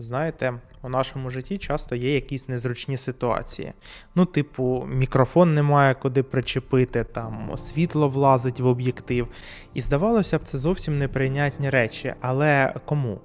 Знаєте, у нашому житті часто є якісь незручні ситуації. Ну, типу, мікрофон немає куди причепити, там світло влазить в об'єктив. І здавалося б, це зовсім неприйнятні речі. Але кому?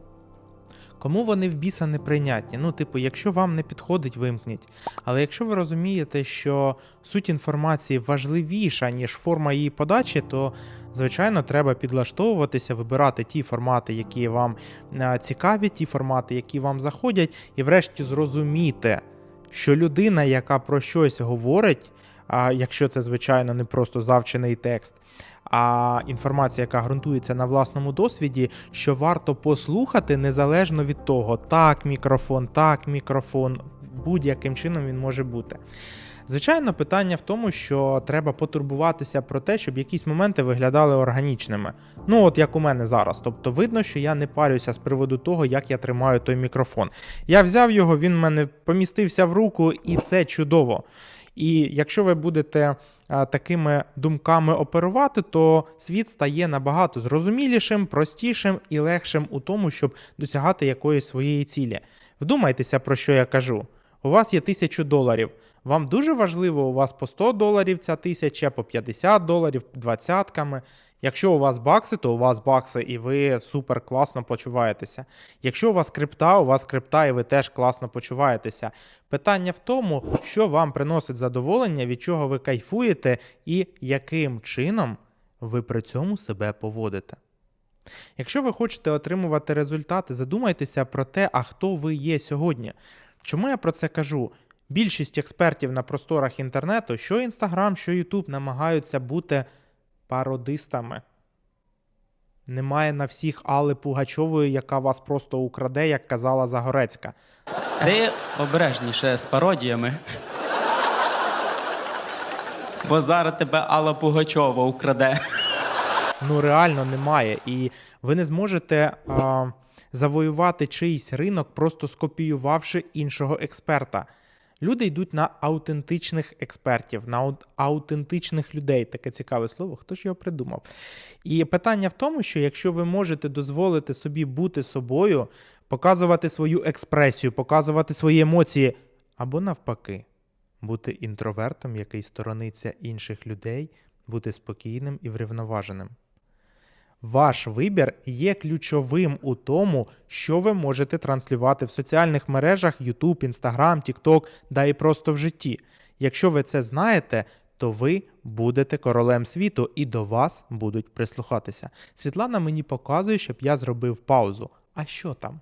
Кому вони в біса неприйнятні? Ну, типу, якщо вам не підходить, вимкніть. Але якщо ви розумієте, що суть інформації важливіша, ніж форма її подачі, то звичайно треба підлаштовуватися, вибирати ті формати, які вам е, цікаві, ті формати, які вам заходять, і врешті зрозуміти, що людина, яка про щось говорить, а якщо це звичайно не просто завчений текст, а інформація, яка ґрунтується на власному досвіді, що варто послухати незалежно від того, так, мікрофон, так, мікрофон, будь-яким чином він може бути. Звичайно, питання в тому, що треба потурбуватися про те, щоб якісь моменти виглядали органічними. Ну, от як у мене зараз. Тобто видно, що я не парюся з приводу того, як я тримаю той мікрофон. Я взяв його, він в мене помістився в руку, і це чудово. І якщо ви будете а, такими думками оперувати, то світ стає набагато зрозумілішим, простішим і легшим у тому, щоб досягати якоїсь своєї цілі. Вдумайтеся, про що я кажу. У вас є тисячу доларів. Вам дуже важливо, у вас по 100 доларів ця тисяча, по 50 доларів, двадцятками. Якщо у вас бакси, то у вас бакси, і ви супер класно почуваєтеся. Якщо у вас крипта, у вас крипта, і ви теж класно почуваєтеся. Питання в тому, що вам приносить задоволення, від чого ви кайфуєте, і яким чином ви при цьому себе поводите. Якщо ви хочете отримувати результати, задумайтеся про те, а хто ви є сьогодні. Чому я про це кажу? Більшість експертів на просторах інтернету, що Інстаграм, що Ютуб, намагаються бути пародистами. Немає на всіх Алли Пугачової, яка вас просто украде, як казала Загорецька. Ти обережніше з пародіями. Бо зараз тебе Алла Пугачова украде. Ну реально немає. І ви не зможете а, завоювати чийсь ринок, просто скопіювавши іншого експерта. Люди йдуть на аутентичних експертів, на аут- аутентичних людей. Таке цікаве слово. Хто ж його придумав? І питання в тому, що якщо ви можете дозволити собі бути собою, показувати свою експресію, показувати свої емоції, або навпаки, бути інтровертом, який сторониться інших людей, бути спокійним і врівноваженим. Ваш вибір є ключовим у тому, що ви можете транслювати в соціальних мережах YouTube, Instagram, TikTok, да і просто в житті. Якщо ви це знаєте, то ви будете королем світу і до вас будуть прислухатися. Світлана мені показує, щоб я зробив паузу. А що там?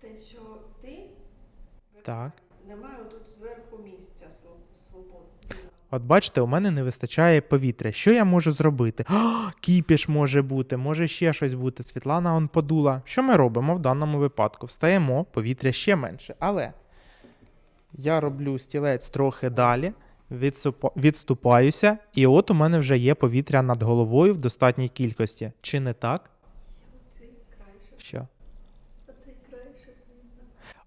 Те, що ти Так. От бачите, у мене не вистачає повітря. Що я можу зробити? О, кіпіш може бути, може ще щось бути. Світлана он подула. Що ми робимо в даному випадку? Встаємо, повітря ще менше. Але я роблю стілець трохи далі, відступаюся, і от у мене вже є повітря над головою в достатній кількості. Чи не так? Що?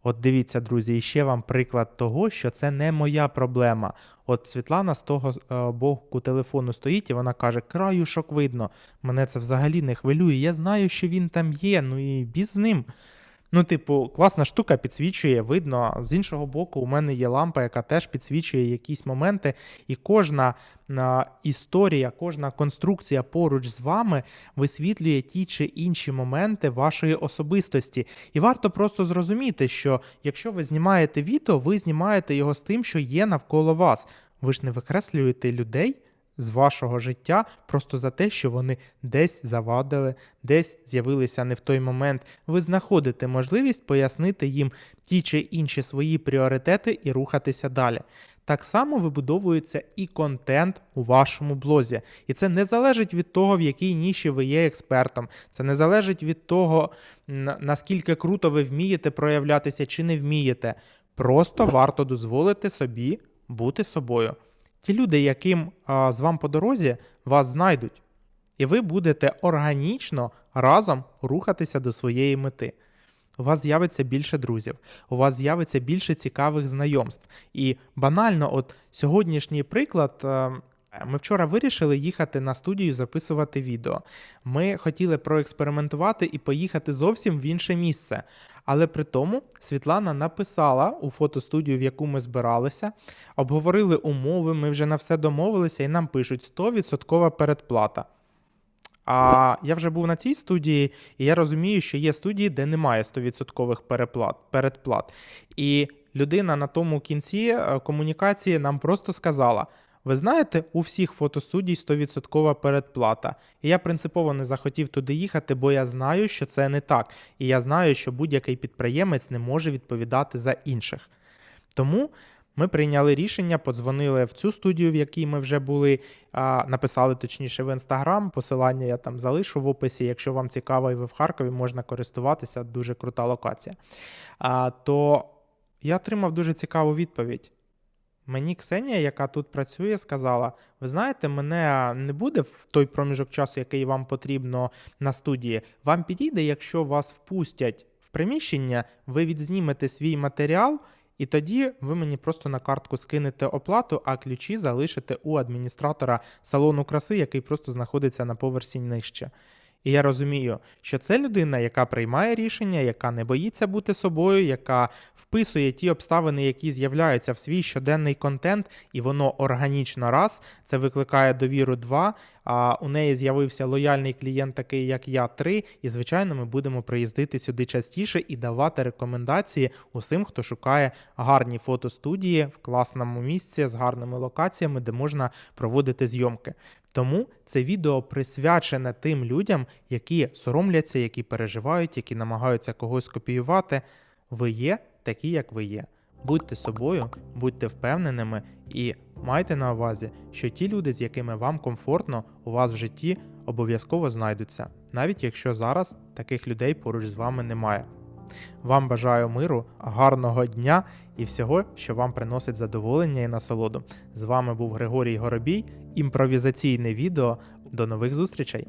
От дивіться, друзі, і ще вам приклад того, що це не моя проблема. От Світлана з того е, боку телефону стоїть і вона каже: краюшок видно. Мене це взагалі не хвилює. Я знаю, що він там є, ну і біз з ним. Ну, типу, класна штука підсвічує, видно. З іншого боку, у мене є лампа, яка теж підсвічує якісь моменти, і кожна а, історія, кожна конструкція поруч з вами висвітлює ті чи інші моменти вашої особистості. І варто просто зрозуміти, що якщо ви знімаєте відео, ви знімаєте його з тим, що є навколо вас. Ви ж не викреслюєте людей з вашого життя просто за те, що вони десь завадили, десь з'явилися не в той момент. Ви знаходите можливість пояснити їм ті чи інші свої пріоритети і рухатися далі. Так само вибудовується і контент у вашому блозі. І це не залежить від того, в якій ніші ви є експертом. Це не залежить від того, наскільки круто ви вмієте проявлятися чи не вмієте. Просто варто дозволити собі бути собою. Ті люди, яким а, з вам по дорозі, вас знайдуть, і ви будете органічно разом рухатися до своєї мети. У вас з'явиться більше друзів, у вас з'явиться більше цікавих знайомств. І банально, от сьогоднішній приклад, е, Ми вчора вирішили їхати на студію записувати відео. Ми хотіли проекспериментувати і поїхати зовсім в інше місце. Але при тому Світлана написала у фотостудію, в яку ми збиралися, обговорили умови, ми вже на все домовилися, і нам пишуть 100% передплата. А я вже був на цій студії, і я розумію, що є студії, де немає 100% переплат, передплат. І людина на тому кінці е, комунікації нам просто сказала: ви знаєте, у всіх фотостудій 100% передплата. І я принципово не захотів туди їхати, бо я знаю, що це не так. І я знаю, що будь-який підприємець не може відповідати за інших. Тому ми прийняли рішення, подзвонили в цю студію, в якій ми вже були, а, написали точніше в інстаграм. Посилання я там залишу в описі. Якщо вам цікаво і ви в Харкові, можна користуватися. Дуже крута локація. А, то я отримав дуже цікаву відповідь. Мені Ксенія, яка тут працює, сказала: ви знаєте, мене не буде в той проміжок часу, який вам потрібно на студії. Вам підійде, якщо вас впустять в приміщення, ви відзнімете свій матеріал, і тоді ви мені просто на картку скинете оплату, а ключі залишите у адміністратора салону краси, який просто знаходиться на поверсі нижче. І я розумію, що це людина, яка приймає рішення, яка не боїться бути собою, яка вписує ті обставини, які з'являються в свій щоденний контент, і воно органічно раз. Це викликає довіру два. А у неї з'явився лояльний клієнт, такий як я, три. І звичайно, ми будемо приїздити сюди частіше і давати рекомендації усім, хто шукає гарні фотостудії в класному місці з гарними локаціями, де можна проводити зйомки. Тому це відео присвячене тим людям, які соромляться, які переживають, які намагаються когось копіювати. Ви є такі, як ви є. Будьте собою, будьте впевненими і майте на увазі, що ті люди, з якими вам комфортно, у вас в житті обов'язково знайдуться, навіть якщо зараз таких людей поруч з вами немає. Вам бажаю миру, гарного дня і всього, що вам приносить задоволення і насолоду. З вами був Григорій Горобій, імпровізаційне відео. До нових зустрічей!